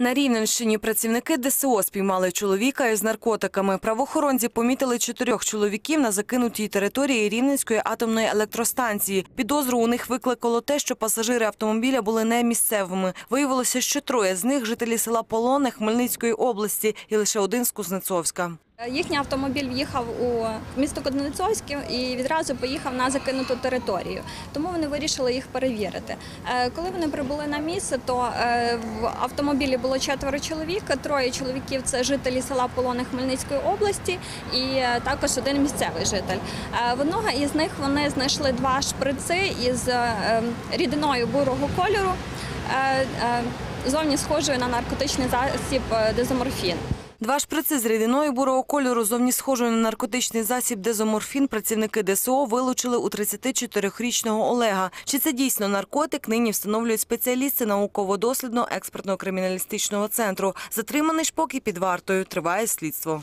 На Рівненщині працівники ДСО спіймали чоловіка із наркотиками. Правоохоронці помітили чотирьох чоловіків на закинутій території Рівненської атомної електростанції. Підозру у них викликало те, що пасажири автомобіля були не місцевими. Виявилося, що троє з них жителі села Полоне Хмельницької області і лише один з Кузнецовська. Їхній автомобіль в'їхав у місто Кузнецовське і відразу поїхав на закинуту територію. Тому вони вирішили їх перевірити. Е, Коли вони прибули на місце, то е, в автомобілі було четверо чоловік. Троє чоловіків це жителі села Полони Хмельницької області, і е, також один місцевий житель. Е, В одного із них вони знайшли два шприци із е, рідиною бурого кольору, е, е, зовні схожою на наркотичний засіб е, дезоморфін. Два шприци з рідиною бурого кольору, зовні схожої на наркотичний засіб дезоморфін, працівники ДСО вилучили у 34-річного Олега. Чи це дійсно наркотик, нині встановлюють спеціалісти науково-дослідно експертно-криміналістичного центру. Затриманий ж поки під вартою. Триває слідство.